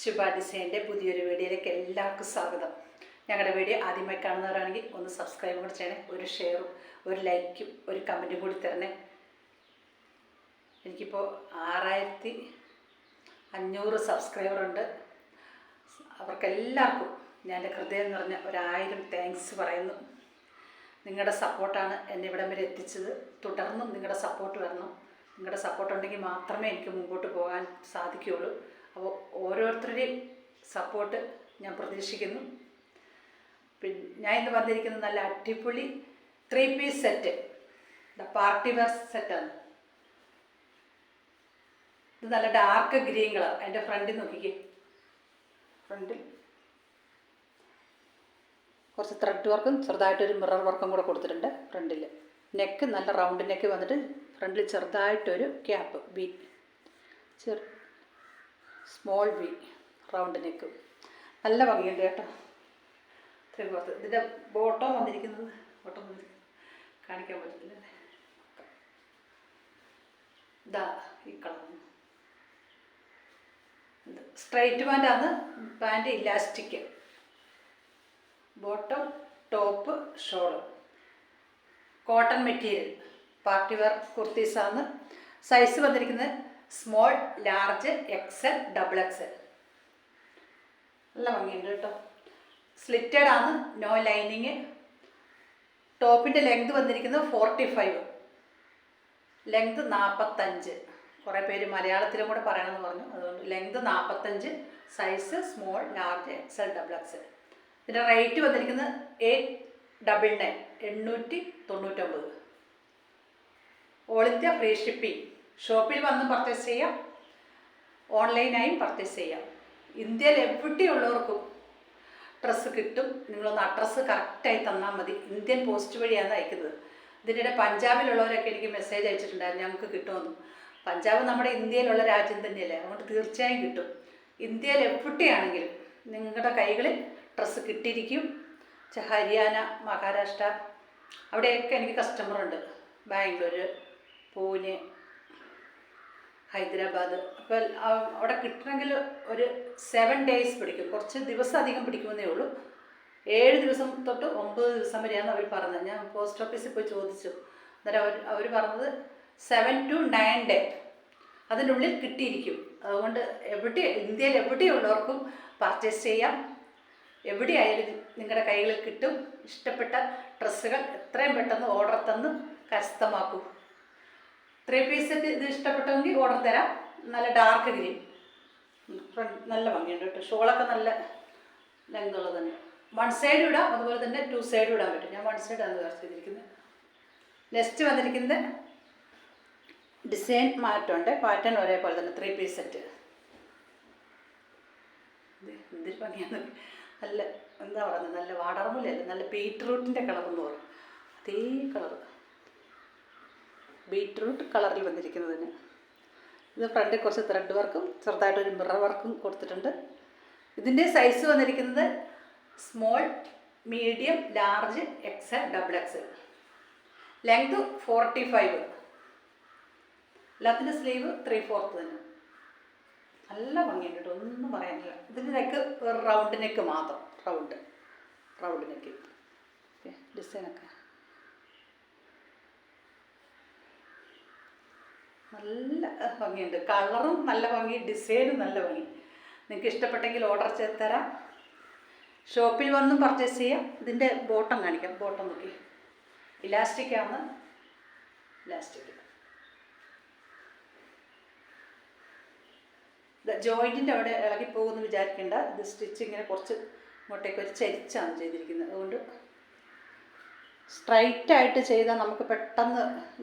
ശുഭ ഡിസൈന്റെ പുതിയൊരു വീഡിയോയിലേക്ക് എല്ലാവർക്കും സ്വാഗതം. ഞങ്ങളുടെ വീഡിയോ ആദ്യമായി കാണുന്നവരാണെങ്കിൽ ഒന്ന് സബ്സ്ക്രൈബ് കൂടി ചെയ്യണേ ഒരു ഷെയറും ഒരു ലൈക്കും ഒരു കമന്റും കൂടി തരണേ. എനിക്കിപ്പോൾ ആറായിരത്തി അഞ്ഞൂറ് സബ്സ്ക്രൈബറുണ്ട് അവർക്കെല്ലാവർക്കും ഞാൻ എന്റെ ഹൃദയം നിറഞ്ഞ ഒരായിരം താങ്ക്സ് പറയുന്നു. നിങ്ങളുടെ സപ്പോർട്ടാണ് എന്നെ ഇവിടം വരെ എത്തിച്ചത്. തുടർന്നും നിങ്ങളുടെ സപ്പോർട്ട് വരണം. നിങ്ങളുടെ സപ്പോർട്ട് ഉണ്ടെങ്കിൽ മാത്രമേ എനിക്ക് മുമ്പോട്ട് പോകാൻ സാധിക്കുകയുള്ളൂ. അപ്പോൾ ഓരോരുത്തരുടെയും സപ്പോർട്ട് ഞാൻ പ്രതീക്ഷിക്കുന്നു. പിന്നെ ഞാൻ ഇന്ന് വന്നിരിക്കുന്നത് നല്ല അടിപൊളി three piece set the party wear സെറ്റാണ് ഇത് നല്ല ഡാർക്ക് ഗ്രീൻ കളർ അതിന്റെ ഫ്രണ്ടിൽ നോക്കിക്കേ. ഫ്രണ്ടിൽ കുറച്ച് ത്രെഡ് വർക്കും ചെറുതായിട്ടൊരു മിറർ വർക്കും കൂടെ കൊടുത്തിട്ടുണ്ട് ഫ്രണ്ടിൽ നെക്ക് നല്ല റൗണ്ട് നെക്ക് വന്നിട്ട് ഫ്രണ്ടിൽ ചെറുതായിട്ടൊരു ക്യാപ്പ് ബി ചെറു സ്മോൾ വി റൗണ്ട് നെക്ക് നല്ല ഭംഗിയുണ്ട് കേട്ടോ. ഇത്രയും പുറത്ത്. ഇതിന്റെ ബോട്ടം വന്നിരിക്കുന്നത് ബോട്ടം വന്നിരിക്കുന്നത്. കാണിക്കാൻ പറ്റത്തില്ല ഇതാ ഈ colour straight പാന്റാണ് pant elastic bottom top shawl cotton material party wear കുർത്തീസാണ് size വന്നിരിക്കുന്നത് small large XL double XL നല്ല ഭംഗിയുണ്ട് കേട്ടോ. സ്ലിറ്റഡ് ആണ് നോ ലൈനിങ്. ടോപ്പിന്റെ ലെങ്ത് വന്നിരിക്കുന്നത് ഫോർട്ടി ഫൈവ്. ലെങ്ത് നാൽപ്പത്തഞ്ച് കുറേ പേര് മലയാളത്തിലും കൂടെ പറയണമെന്ന് പറഞ്ഞു. അതുകൊണ്ട് ലെങ്ത് നാൽപ്പത്തഞ്ച് size small large XL double XL ഇതിന്റെ റേറ്റ് വന്നിരിക്കുന്നത് എയ്റ്റ് ഡബിൾ നയൻ എണ്ണൂറ്റി തൊണ്ണൂറ്റൊമ്പത്. All India free shipping. ഷോപ്പിൽ വന്ന് പർച്ചേസ് ചെയ്യാം. ഓൺലൈനായും പർച്ചേസ് ചെയ്യാം. ഇന്ത്യയിൽ എവിടെയുള്ളവർക്കും ഡ്രസ്സ് കിട്ടും. നിങ്ങളൊന്ന് അഡ്രസ്സ് കറക്റ്റായി തന്നാൽ മതി. ഇന്ത്യൻ പോസ്റ്റ് വഴിയാണ് അയക്കുന്നത്. ഇതിനിടെ പഞ്ചാബിലുള്ളവരൊക്കെ എനിക്ക് മെസ്സേജ് അയച്ചിട്ടുണ്ടായിരുന്നു. ഞങ്ങൾക്ക് കിട്ടുമെന്ന്. പഞ്ചാബ് നമ്മുടെ ഇന്ത്യയിലുള്ള രാജ്യം തന്നെയല്ലേ. അതുകൊണ്ട് തീർച്ചയായും കിട്ടും. ഇന്ത്യയിൽ എവിടെയാണെങ്കിലും നിങ്ങളുടെ കൈകളിൽ ഡ്രസ്സ് കിട്ടിയിരിക്കും. ഹരിയാന മഹാരാഷ്ട്ര അവിടെയൊക്കെ എനിക്ക് കസ്റ്റമറുണ്ട് ബാംഗ്ലൂർ പൂനെ ഹൈദരാബാദ്. അപ്പോൾ അവിടെ കിട്ടണമെങ്കിൽ ഒരു സെവൻ ഡേയ്സ് പിടിക്കും. കുറച്ച് ദിവസം അധികം പിടിക്കുമെന്നേ ഉള്ളൂ. ഏഴ് ദിവസം തൊട്ട് ഒമ്പത് ദിവസം വരെയാണ് അവർ പറഞ്ഞത്. ഞാൻ പോസ്റ്റ് ഓഫീസിൽ പോയി ചോദിച്ചു. അന്നേരം അവർ അവർ പറഞ്ഞത് സെവൻ ടു നയൻ ഡേ അതിനുള്ളിൽ കിട്ടിയിരിക്കും. അതുകൊണ്ട് എവിടെ ഇന്ത്യയിൽ എവിടെയുള്ളവർക്കും പർച്ചേസ് ചെയ്യാം. എവിടെയായാലും നിങ്ങളുടെ കൈകളിൽ കിട്ടും. ഇഷ്ടപ്പെട്ട ഡ്രസ്സുകൾ എത്രയും പെട്ടെന്ന് ഓർഡർ തന്ന് കരസ്ഥമാക്കൂ. ത്രീ പീസ് ഇത് ഇഷ്ടപ്പെട്ടെങ്കിൽ ഓർഡർ തരാം. നല്ല ഡാർക്ക് ഗ്രീൻ ഫ്രണ്ട് നല്ല ഭംഗിയുണ്ട് കേട്ടോ. ഷോളൊക്കെ നല്ല ലെങ്ത് ഉള്ളത് തന്നെ. വൺ സൈഡ് ഇടാം അതുപോലെ തന്നെ ടു സൈഡ് ഇടാൻ പറ്റും. ഞാൻ വൺ സൈഡാണ് ചർച്ച ചെയ്തിരിക്കുന്നത്. നെക്സ്റ്റ് വന്നിരിക്കുന്നത് ഡിസൈൻ മാറ്റമുണ്ട്. പാറ്റേൺ ഒരേപോലെ തന്നെ ത്രീ പീസ് സെറ്റ് എന്തൊരു ഭംഗിയാണ്. നല്ല എന്താ പറയുന്നത്? നല്ല വാടർമുല്ലല്ല നല്ല ബീറ്റ്റൂട്ടിന്റെ കളർ എന്ന് പറയും. അതേ കളർ ബീറ്റ്റൂട്ട് കളറിൽ വന്നിരിക്കുന്നതിന്. ഇത് ഫ്രണ്ടിൽ കുറച്ച് ത്രെഡ് വർക്കും ചെറുതായിട്ടൊരു മിറർ വർക്കും കൊടുത്തിട്ടുണ്ട്. ഇതിന്റെ സൈസ് വന്നിരിക്കുന്നത് small medium large X double X length forty five എല്ലാത്തിന്റെ സ്ലീവ് ത്രീ ഫോർത്ത് തന്നെ. നല്ല ഭംഗിയുണ്ട് കേട്ടോ ഒന്നും പറയാനില്ല. ഇതിന്റെ നെക്ക് റൗണ്ട് നെക്ക് മാത്രം റൗണ്ട് റൗണ്ട് നെക്ക് ഡിസൈനൊക്കെ നല്ല ഭംഗിയുണ്ട്. കളറും നല്ല ഭംഗി ഡിസൈനും നല്ല ഭംഗി. നിങ്ങൾക്ക് ഇഷ്ടപ്പെട്ടെങ്കിൽ ഓർഡർ ചെയ്ത് തരാം. ഷോപ്പിൽ വന്നും പർച്ചേസ് ചെയ്യാം. ഇതിന്റെ ബോട്ടം കാണിക്കാം. ബോട്ടം നോക്കി. ഇലാസ്റ്റിക് ആണ്. ഇലാസ്റ്റിക് ജോയിന്റിന്റെ അവിടെ ഇളകി പോകുമെന്ന് വിചാരിക്കേണ്ട. ഇത് സ്റ്റിച്ച് ഇങ്ങനെ കുറച്ച് ഇങ്ങോട്ടേക്ക് ഒരു ചരിച്ചാണ് ചെയ്തിരിക്കുന്നത്. അതുകൊണ്ട് സ്ട്രൈറ്റ് ആയിട്ട് ചെയ്താൽ നമുക്ക് പെട്ടെന്ന്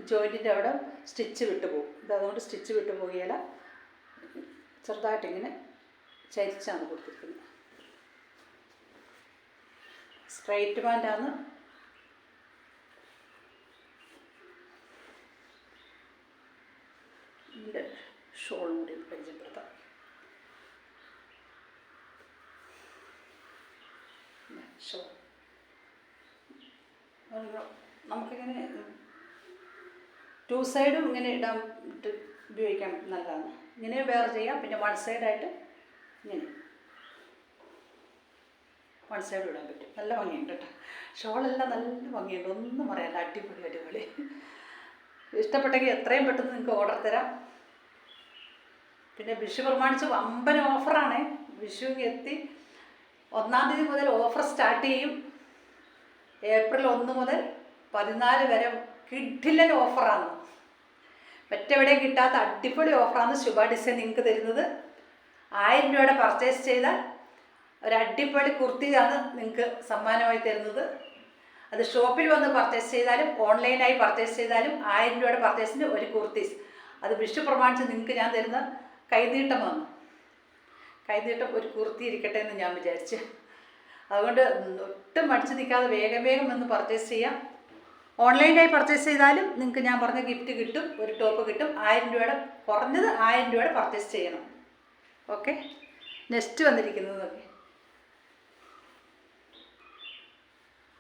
ജോയിന്റിന്റെ അവിടെ സ്റ്റിച്ച് വിട്ടുപോകും ഇത് അതുകൊണ്ട് സ്റ്റിച്ച് വിട്ടു പോകുകയില്ല. ചെറുതായിട്ടിങ്ങനെ ചരിച്ചാണ് കൊടുത്തിരിക്കുന്നത്. സ്ട്രൈറ്റ് ഇതിന്റെ ഷോളും കൂടി പരിചയപ്പെടുത്താം നമുക്കിങ്ങനെ ടു സൈഡും ഇങ്ങനെ ഇടാൻ ഉപയോഗിക്കാൻ നല്ലതാണ്. ഇങ്ങനെ വേറെ ചെയ്യാം. പിന്നെ വൺ സൈഡായിട്ട് ഇങ്ങനെ വൺ സൈഡ് ഇടാൻ പറ്റും. നല്ല ഭംഗിയുണ്ട് കേട്ടോ. ഷോളെല്ലാം നല്ല ഭംഗിയുണ്ട്. ഒന്നും പറയാനില്ല. അടിപൊളി അടിപൊളി. ഇഷ്ടപ്പെട്ടെങ്കിൽ എത്രയും പെട്ടെന്ന് നിങ്ങൾക്ക് ഓർഡർ തരാം. പിന്നെ വിഷു പ്രമാണിച്ച് വമ്പൻ ഓഫറാണ് വിഷു എത്തി ഒന്നാം തീയതി മുതൽ ഓഫർ സ്റ്റാർട്ട് ചെയ്യും. ഏപ്രിൽ ഒന്ന് മുതൽ പതിനാല് വരെ കിഡിലൻ ഓഫറാണ്. മറ്റെവിടെയും കിട്ടാത്ത അടിപൊളി ഓഫറാണ് ശുഭ ഡിസൈൻ നിങ്ങൾക്ക് തരുന്നത്. ആയിരം രൂപയുടെ പർച്ചേസ് ചെയ്താൽ ഒരു അടിപൊളി കുർത്തിയാണ് നിങ്ങൾക്ക് സമ്മാനമായി തരുന്നത്. അത് ഷോപ്പിൽ വന്ന് പർച്ചേസ് ചെയ്താലും ഓൺലൈനായി പർച്ചേസ് ചെയ്താലും ആയിരം രൂപയുടെ പർച്ചേസിന് ഒരു കുർത്തീസ് അത് വിഷു പ്രമാണിച്ച് നിങ്ങൾക്ക് ഞാൻ തരുന്ന കൈനീട്ടമാണ്. കൈനീട്ടം ഒരു കുർത്തി ഇരിക്കട്ടെ എന്ന് ഞാൻ വിചാരിച്ചു. അതുകൊണ്ട് ഒട്ടും മടിച്ചു നിൽക്കാതെ വേഗം വേഗം വന്ന് പർച്ചേസ് ചെയ്യാം. ഓൺലൈനായി പർച്ചേസ് ചെയ്താലും നിങ്ങൾക്ക് ഞാൻ പറഞ്ഞ ഗിഫ്റ്റ് കിട്ടും ഒരു ടോപ്പ് കിട്ടും. ആയിരം രൂപയുടെ കുറഞ്ഞത് ആയിരം രൂപയുടെ പർച്ചേസ് ചെയ്യണം. ഓക്കെ നെക്സ്റ്റ് വന്നിരിക്കുന്നത് നോക്കി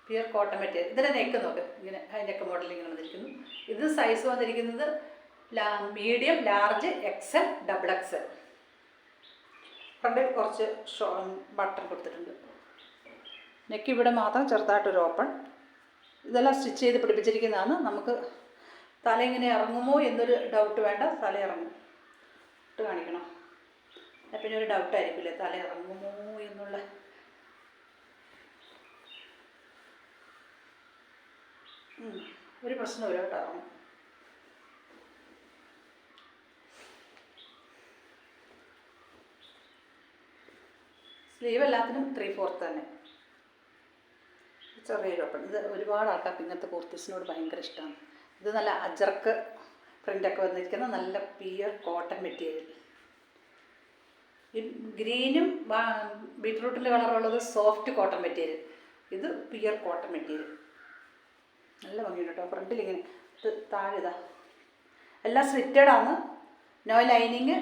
പ്യുർ കോട്ടൺ മെറ്റീരിയൽ ഇതിന്റെ നെക്ക്. നോക്ക് ഇങ്ങനെ അതിന്റെയൊക്കെ ഇങ്ങനെ വന്നിരിക്കുന്നു. ഇത് സൈസ് വന്നിരിക്കുന്നത് ലാ medium large XL double XL ഫ്രണ്ടിൽ കുറച്ച് ബട്ടൺ കൊടുത്തിട്ടുണ്ട്. നെക്ക് ഇവിടെ മാത്രം ചെറുതായിട്ടൊരു ഓപ്പൺ. ഇതെല്ലാം സ്റ്റിച്ച് ചെയ്ത് പിടിപ്പിച്ചിരിക്കുന്നതാണ്. നമുക്ക് തല ഇങ്ങനെ ഇറങ്ങുമോ എന്നൊരു ഡൗട്ട് വേണ്ട. തല ഇറങ്ങും. ഇട്ട് കാണിക്കണം. പിന്നെ ഒരു ഡൗട്ട് ആയിരിക്കില്ലേ? തല ഇറങ്ങുമോ എന്നുള്ള. ഒരു പ്രശ്നമില്ല കേട്ടോ. ഇറങ്ങും സ്ലീവ് എല്ലാത്തിനും ത്രീ ഫോർത്ത് തന്നെ. ചെറിയൊരു ഓപ്പൺ ഇത് ഒരുപാട് ആൾക്കാർക്ക് ഇങ്ങനത്തെ കുർത്തീസിനോട് ഭയങ്കര ഇഷ്ടമാണ് ഇത് നല്ല അജർക്ക് പ്രിന്റൊക്കെ വന്നിരിക്കുന്ന നല്ല പിയർ കോട്ടൺ മെറ്റീരിയൽ ഈ ഗ്രീനും ബീട്രൂട്ടിന്റെ കളറുള്ളത് സോഫ്റ്റ് കോട്ടൺ മെറ്റീരിയൽ ഇത് പിയർ കോട്ടൺ മെറ്റീരിയൽ നല്ല ഭംഗിയുണ്ട് കേട്ടോ ഫ്രണ്ടിൽ ഇങ്ങനെ ഇത് താഴെ ഇതാ. എല്ലാം സ്ലിറ്റഡാണ് നോ ലൈനിങ്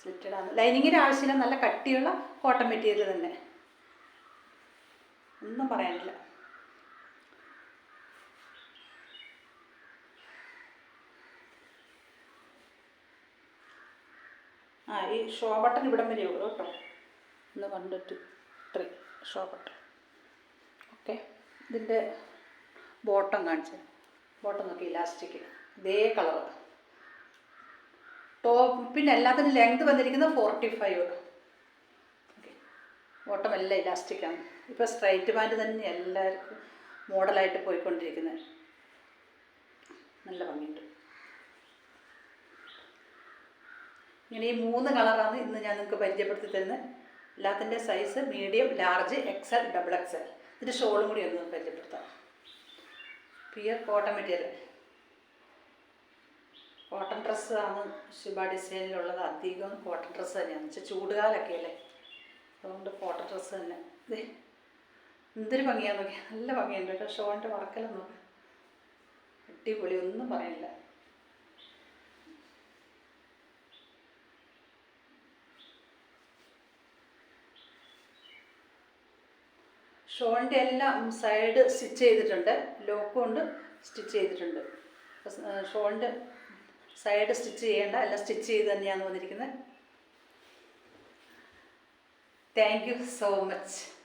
സ്ലിറ്റഡാണ് ലൈനിങ്ങിന്റെ ആവശ്യമില്ല നല്ല കട്ടിയുള്ള കോട്ടൺ മെറ്റീരിയൽ തന്നെ. ഒന്നും പറയാനില്ല. ആ ഈ ഷോ ബട്ടൺ ഇവിടം വരെ ഉള്ളൂ കേട്ടോ. ഒന്ന് കണ്ടിട്ട് ത്രീ ഷോ ബട്ടൺ. ഓക്കെ. ഇതിന്റെ ബോട്ടം കാണിച്ച്. ബോട്ടം നോക്കി ഇലാസ്റ്റിക്. ഇതേ കളർ ടോപ്പിന്റെ എല്ലാത്തിനും ലെങ്ത് വന്നിരിക്കുന്നത് ഫോർട്ടി ഫൈവ് ബോട്ടം എല്ലാം ഇലാസ്റ്റിക്കാണ് ഇപ്പോൾ സ്ട്രൈറ്റ് പാന്റ് തന്നെ എല്ലാവർക്കും മോഡലായിട്ട് പോയിക്കൊണ്ടിരിക്കുന്നത് നല്ല ഭംഗിയുണ്ട്. ഇങ്ങനെ ഈ മൂന്ന് കളറാണ് ഇന്ന് ഞാൻ നിങ്ങൾക്ക് പരിചയപ്പെടുത്തി തരുന്നത് എല്ലാത്തിന്റെ size medium large XL double XL ഇതിന്റെ ഷോളും കൂടി ഒന്ന് പരിചയപ്പെടുത്താം. പിയർ കോട്ടൺ മെറ്റീരിയൽ കോട്ടൺ ഡ്രസ്സാണ് ശുഭ ഡിസൈനിലുള്ളത് അധികം കോട്ടൺ ഡ്രസ്സ് തന്നെയാണ്. വെച്ചാൽ ചൂടുകാലൊക്കെ അതുകൊണ്ട് കോട്ടൺ ഡ്രസ്സ് തന്നെ. ഇതേ എന്തൊരു ഭംഗിയാന്ന് നോക്കി നല്ല ഭംഗിയുണ്ട് കേട്ടോ. ഷോണിന്റെ വറക്കലം നോക്ക്. അടിപൊളി ഒന്നും പറയാനില്ല ഷോണിന്റെ എല്ലാം സൈഡ് സ്റ്റിച്ച് ചെയ്തിട്ടുണ്ട്. ലോക്ക് കൊണ്ട് സ്റ്റിച്ച് ചെയ്തിട്ടുണ്ട്. ഷോണിന്റെ സൈഡ് സ്റ്റിച്ച് ചെയ്യേണ്ട എല്ലാം സ്റ്റിച്ച് ചെയ്ത് തന്നെയാണ് വന്നിരിക്കുന്നത്. Thank you so much.